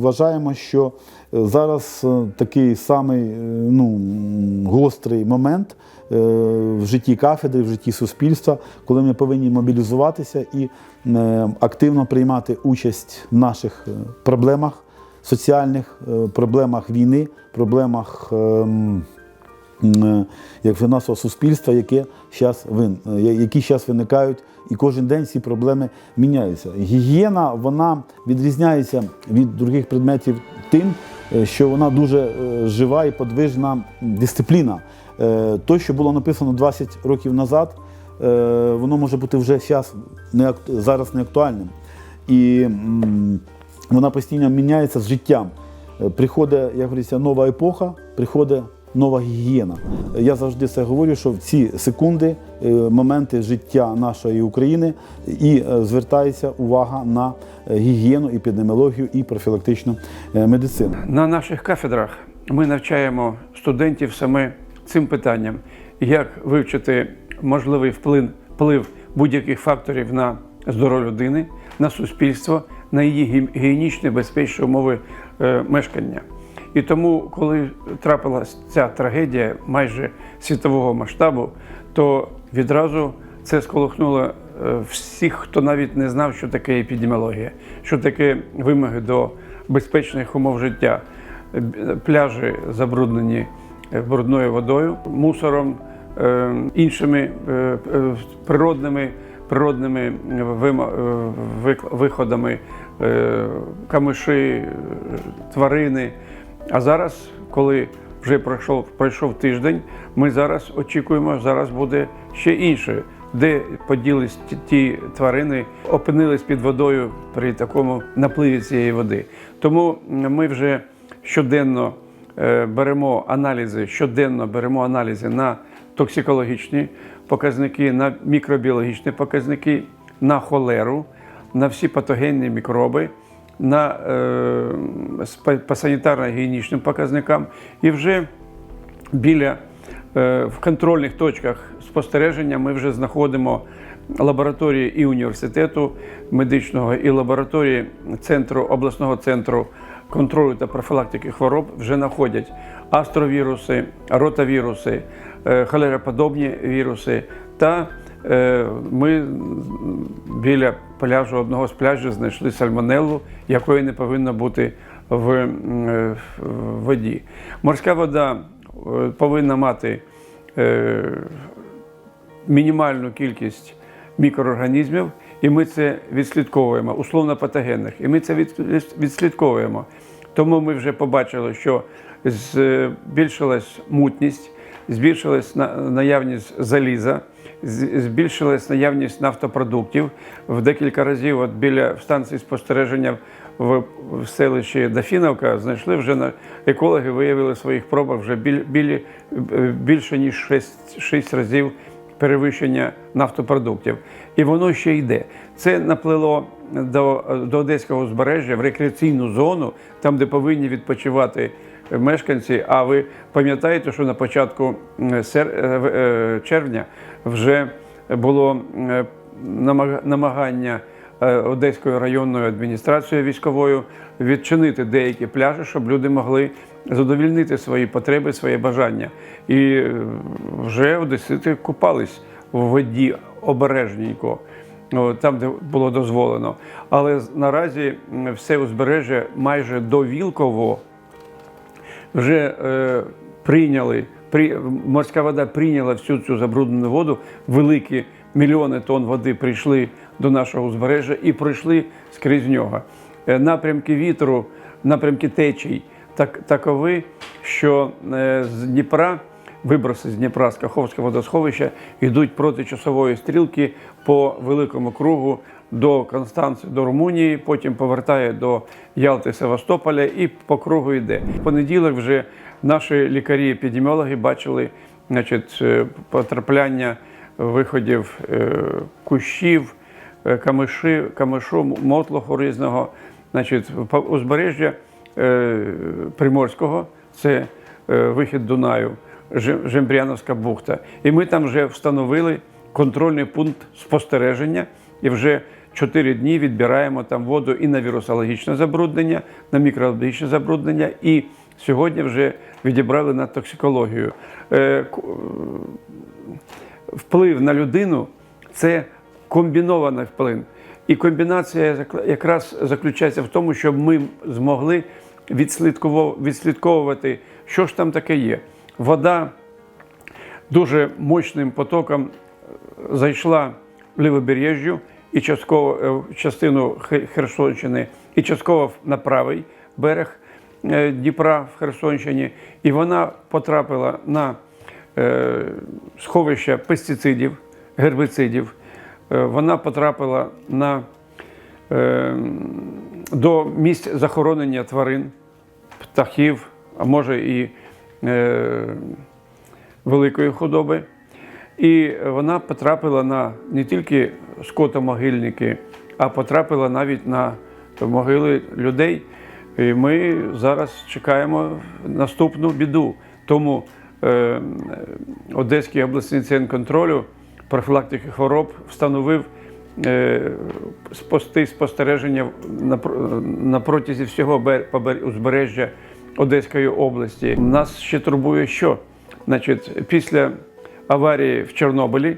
вважаємо, що е, зараз е, такий самий е, ну, гострий момент в житті кафедри, в житті суспільства, коли ми повинні мобілізуватися і активно приймати участь в наших проблемах соціальних, проблемах війни, проблемах. Е, як фінансового суспільства, яке вин, е, які зараз виникають, і кожен день ці проблеми міняються. Гігієна вона відрізняється від других предметів тим, е, що вона дуже жива і подвижна дисципліна. Е, То, що було написано 20 років назад, воно може бути вже зараз не зараз не актуальним. І вона постійно міняється з життям. Приходить, як говориться, нова епоха, приходить нова гігієна. Я завжди це говорю, що в ці секунди, е, моменти життя нашої України і е, звертається увага на е, гігієну, епідеміологію і профілактичну медицину. На наших кафедрах ми навчаємо студентів саме цим питанням, як вивчити можливий вплив, вплив будь-яких факторів на здоров'я людини, на суспільство, на її гі- гігієнічні безпечні умови мешкання. І тому, коли трапилась ця трагедія майже світового масштабу, то відразу це сколихнуло е, всіх, хто навіть не знав, що таке епідеміологія, що таке вимоги до безпечних умов життя. Пляжі забруднені е, брудною водою, мусором, е, іншими природними, природними виходами, камиші, тварини. А зараз, коли вже пройшов, пройшов тиждень, ми зараз очікуємо, зараз буде ще інше, де поділись ті, тварини, опинились під водою при такому напливі цієї води. Тому ми вже щоденно е, беремо аналізи, щоденно беремо аналізи на токсикологічні показники, на мікробіологічні показники, на холеру, на всі патогенні мікроби на е, по санітарно-гігієнічним показникам. І вже біля е, в контрольних точках спостереження ми вже знаходимо лабораторії і університету медичного, і лабораторії центру обласного центру контролю та профілактики хвороб вже знаходять астровіруси, ротавіруси, е, холероподобні віруси та Ми біля пляжу одного з пляжів знайшли сальмонеллу, якої не повинно бути в е, воді. Морська вода е, повинна мати е, мінімальну кількість мікроорганізмів, і ми це відслідковуємо, условно патогенних, і ми це відслідковуємо. Тому ми вже побачили, що збільшилась мутність, збільшилась наявність заліза, збільшилась наявність нафтопродуктів в декілька разів. От біля станції спостереження в, селищі Дафіновка знайшли вже на екологи виявили в своїх пробах вже біль, білі, е, більше ніж 6, 6 разів перевищення нафтопродуктів. І воно ще йде. Це наплило до, до Одеського узбережжя в рекреаційну зону, там, де повинні відпочивати мешканці. А ви пам'ятаєте, що на початку сер- е, е, червня вже було намагання е, Одеською районною адміністрацією військовою відчинити деякі пляжі, щоб люди могли задовільнити свої потреби, свої бажання. І вже одесити купались в воді обережненько. Там, де було дозволено. Але наразі все узбережжя майже до Вілково вже е, прийняли, при, морська вода прийняла всю цю забруднену воду. Великі мільйони тонн води прийшли до нашого узбережжя і пройшли скрізь нього. Е, напрямки вітру, напрямки течій так, такові, що е, з Дніпра. Виброси з Дніпра з Каховського водосховища йдуть проти часової стрілки по великому кругу до Констанції, до Румунії, потім повертає до Ялти Севастополя і по кругу йде. В понеділок вже наші лікарі-епідеміологи бачили значить, е, потрапляння виходів е, кущів, е, камиші, камишу, мотлоху різного. Значить, узбережжя Приморського це вихід Дунаю, Жембряновська бухта. І ми там вже встановили контрольний пункт спостереження. І вже 4 дні відбираємо там воду і на вірусологічне забруднення, на мікробіологічне забруднення, і сьогодні вже відібрали на токсикологію. Е, вплив на людину це комбінований вплив. І комбінація якраз заключається в тому, щоб ми змогли відслідковувати, що ж там таке є. Вода дуже мощним потоком е, зайшла в лівобережжю і частково е, частину Херсонщини, і частково на правий берег е, Дніпра в Херсонщині, і вона потрапила на сховище пестицидів, гербицидів. Е, Вона потрапила на, е, до місць захоронення тварин, птахів, а може і великої худоби. І вона потрапила на не тільки скотомогильники, а потрапила навіть на могили людей. І ми зараз чекаємо наступну біду. Тому е, Одеський обласний центр контролю профілактики хвороб встановив е, пости спостереження на, протязі всього бер- узбережжя Одеської області. Нас ще турбує що? Значить, після аварії в Чорнобилі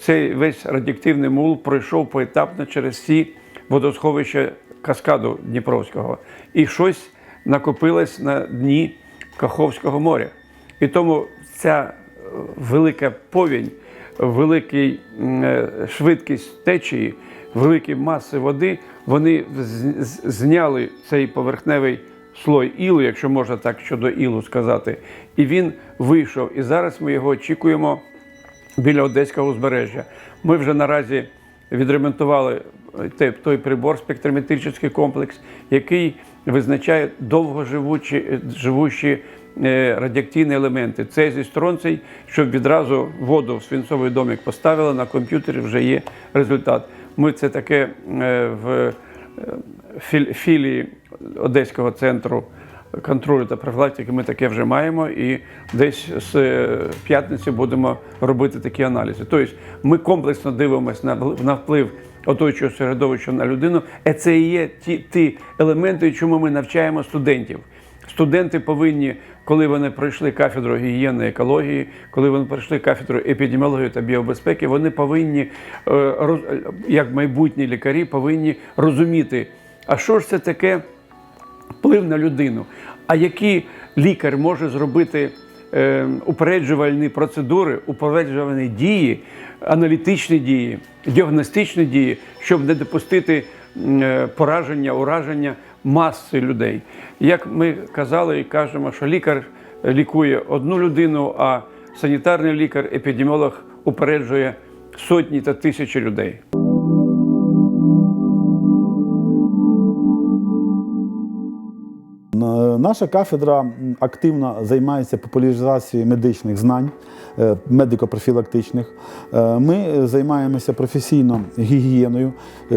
цей весь радіоактивний мул пройшов поетапно через всі водосховища каскаду Дніпровського. І щось накопилось на дні Каховського моря. І тому ця е, велика повінь, велика швидкість течії, великі маси води, вони зняли цей поверхневий слой ілу, якщо можна так щодо ілу сказати, і він вийшов. І зараз ми його очікуємо біля Одеського узбережжя. Ми вже наразі відремонтували те- той прибор, спектрометричний комплекс, який визначає довгоживучі живучі е, радіоактивні елементи. Цезій, стронцій, щоб відразу воду в свинцовий домик поставили, на комп'ютері вже є результат. Ми це таке е, в е, філії Одеського центру контролю та профілактики ми таке вже маємо, і десь з е, п'ятниці будемо робити такі аналізи. Тобто ми комплексно дивимося на, вплив оточуючого середовища на людину. І це і є ті, ті елементи, чому ми навчаємо студентів. Студенти повинні, коли вони пройшли кафедру гігієни екології, коли вони пройшли кафедру епідеміології та біобезпеки, вони повинні, е, як майбутні лікарі, повинні розуміти, а що ж це таке вплив на людину. А які лікар може зробити е, упереджувальні процедури, упереджувальні дії, аналітичні дії, діагностичні дії, щоб не допустити е, пораження, ураження маси людей. Як ми казали і кажемо, що лікар лікує одну людину, а санітарний лікар, епідеміолог упереджує сотні та тисячі людей. Наша кафедра активно займається популяризацією медичних знань, е, медико-профілактичних. Е, Ми е, займаємося професійно гігієною. Е,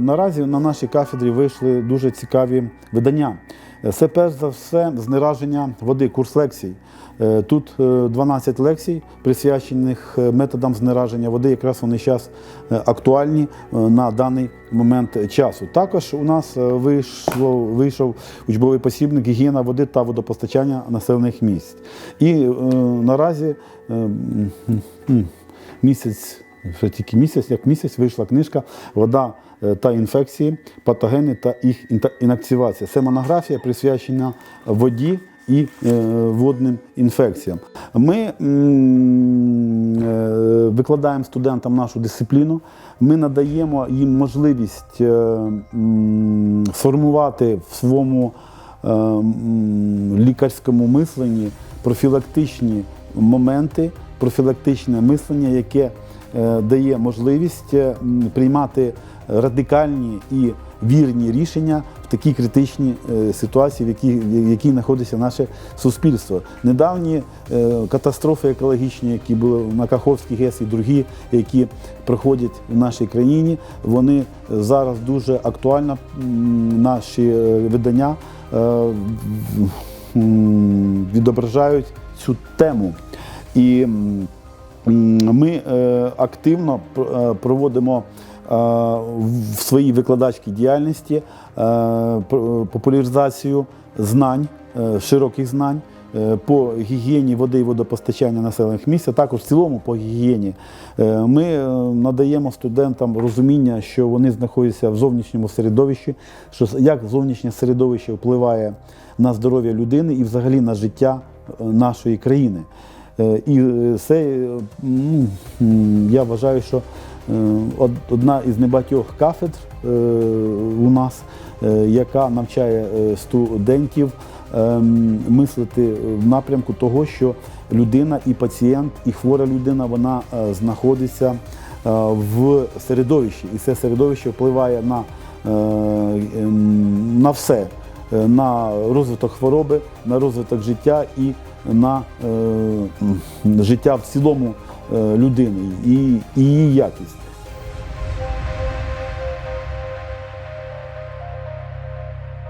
Наразі на нашій кафедрі вийшли дуже цікаві видання. Е, Це перш за все знераження води, курс лекцій. Е, Тут е, 12 лекцій, присвячених е, методам знераження води. Якраз вони зараз актуальні е, на даний момент часу. Також у нас е, вийшло, вийшов учбовий посібник гігієна води та водопостачання населених місць. І е, наразі е, місяць, вже тільки місяць, як місяць вийшла книжка Вода е, та інфекції, патогени та їх інактивація. Це монографія присвячена воді і е, водним інфекціям. Ми е, викладаємо студентам нашу дисципліну, ми надаємо їм можливість сформувати в своєму лікарському мисленні профілактичні моменти, профілактичне мислення, яке дає можливість е, приймати радикальні і вірні рішення в такій критичній е, ситуації, в якій, в якій знаходиться наше суспільство. Недавні е, катастрофи екологічні, які були на Каховській ГЕС і другі, які проходять в нашій країні, вони зараз дуже актуально. Наші е, видання е, відображають цю тему. І Ми е, активно е, проводимо в своїй викладацькій діяльності е, популяризацію знань, е, широких знань е, по гігієні води і водопостачання населених місць, а також в цілому по гігієні. Е, Ми е, надаємо студентам розуміння, що вони знаходяться в зовнішньому середовищі, що як зовнішнє середовище впливає на здоров'я людини і взагалі на життя е, нашої країни. Е, І е, це, е, ну, я вважаю, що одна із небагатьох кафедр у нас, яка навчає студентів ем, мислити в напрямку того, що людина і пацієнт, і хвора людина вона знаходиться в середовищі, і це середовище впливає на, ем, на все, на розвиток хвороби, на розвиток життя і на е, життя в цілому е, людини і, і її якість.